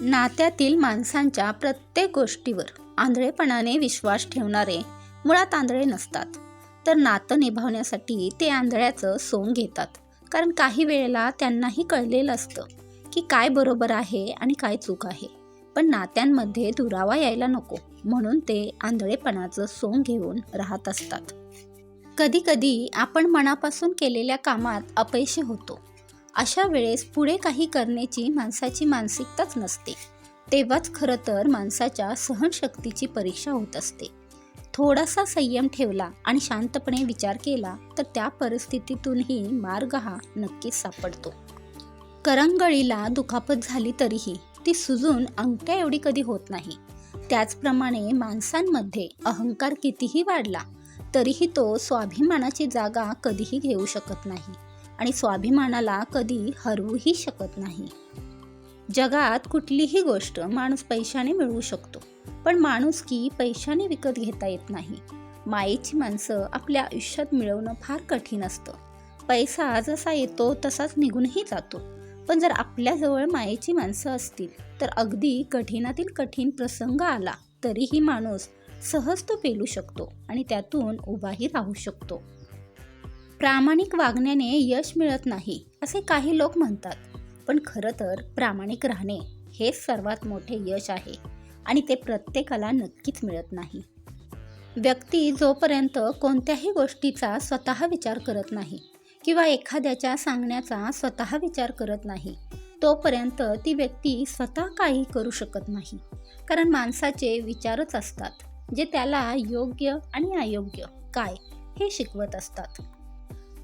नात्यातील माणसांच्या प्रत्येक गोष्टीवर आंधळेपणाने विश्वास ठेवणारे मुळात आंधळे नसतात. तर नातं निभावण्यासाठी ते आंधळ्याचं सोंग घेतात. कारण काही वेळेला त्यांनाही कळलेलं असतं की काय बरोबर आहे आणि काय चूक आहे. पण नात्यांमध्ये दुरावा यायला नको. म्हणून ते आंधळेपणाचं सोंग घेऊन राहत असतात. कधीकधी आपण मनापासून केलेल्या कामात अपयशी होतो. अशा वेळेस पुढे काही करण्याची माणसाची मानसिकताच नसते. तेव्हाच खरं तर माणसाच्या सहनशक्तीची परीक्षा होत असते. थोडासा संयम ठेवला आणि शांतपणे विचार केला तर त्या परिस्थितीतूनही मार्ग हा नक्कीच सापडतो. करंगळीला दुखापत झाली तरीही ती सुजून अंगठ्या एवढी कधी होत नाही. त्याचप्रमाणे माणसांमध्ये अहंकार कितीही वाढला तरीही तो स्वाभिमानाची जागा कधीही घेऊ शकत नाही. आणि स्वाभिमानाला कधी हरवूही शकत नाही. जगात कुठलीही गोष्ट माणूस पैशाने मिळवू शकतो पण माणूस की पैशाने विकत घेता येत नाही. मायेची माणसं आपल्या आयुष्यात मिळवणं फार कठीण असतं. पैसा जसा येतो तसाच निघूनही जातो. पण जर आपल्याजवळ मायेची माणसं असतील तर अगदी कठीणातील कठीण प्रसंग आला तरीही माणूस सहज तो पेलू शकतो आणि त्यातून उभाही राहू शकतो. प्रामाणिक वागण्याने यश मिळत नाही असे काही लोक म्हणतात. पण खरं तर प्रामाणिक राहणे हेच सर्वात मोठे यश आहे आणि ते प्रत्येकाला नक्कीच मिळत नाही. व्यक्ती जोपर्यंत कोणत्याही गोष्टीचा स्वतः विचार करत नाही किंवा एखाद्याच्या सांगण्याचा स्वतः विचार करत नाही तोपर्यंत ती व्यक्ती स्वतः काही करू शकत नाही. कारण माणसाचे विचारच असतात जे त्याला योग्य आणि अयोग्य काय हे शिकवत असतात.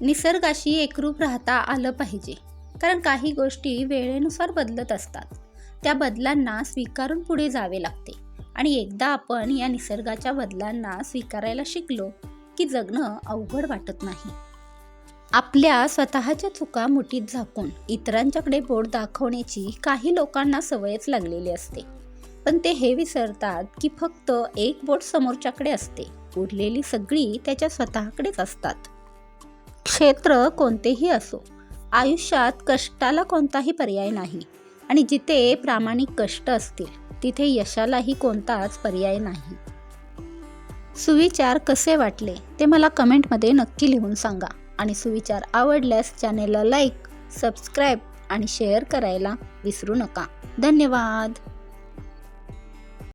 निसर्गाशी एकरूप राहता आलं पाहिजे. कारण काही गोष्टी वेळेनुसार बदलत असतात. त्या बदलांना स्वीकारून पुढे जावे लागते. आणि एकदा आपण या निसर्गाच्या बदलांना स्वीकारायला शिकलो की जगणं अवघड वाटत नाही. आपल्या स्वतःच्या चुका मुठीत झाकून इतरांच्याकडे बोट दाखवण्याची काही लोकांना सवयच लागलेली असते. पण ते हे विसरतात की फक्त एक बोट समोरच्याकडे असते. उरलेली सगळी त्याच्या स्वतःकडेच असतात. क्षेत्र कोणतेही असो आयुष्यात कष्टाला कोणताही पर्याय नाही. आणि जिथे प्रामाणिक कष्ट असतील तिथे यशालाही कोणताच पर्याय नाही. सुविचार कसे वाटले ते मला कमेंटमध्ये नक्की लिहून सांगा. आणि सुविचार आवडल्यास चॅनेलला लाईक सबस्क्राईब आणि शेअर करायला विसरू नका. धन्यवाद!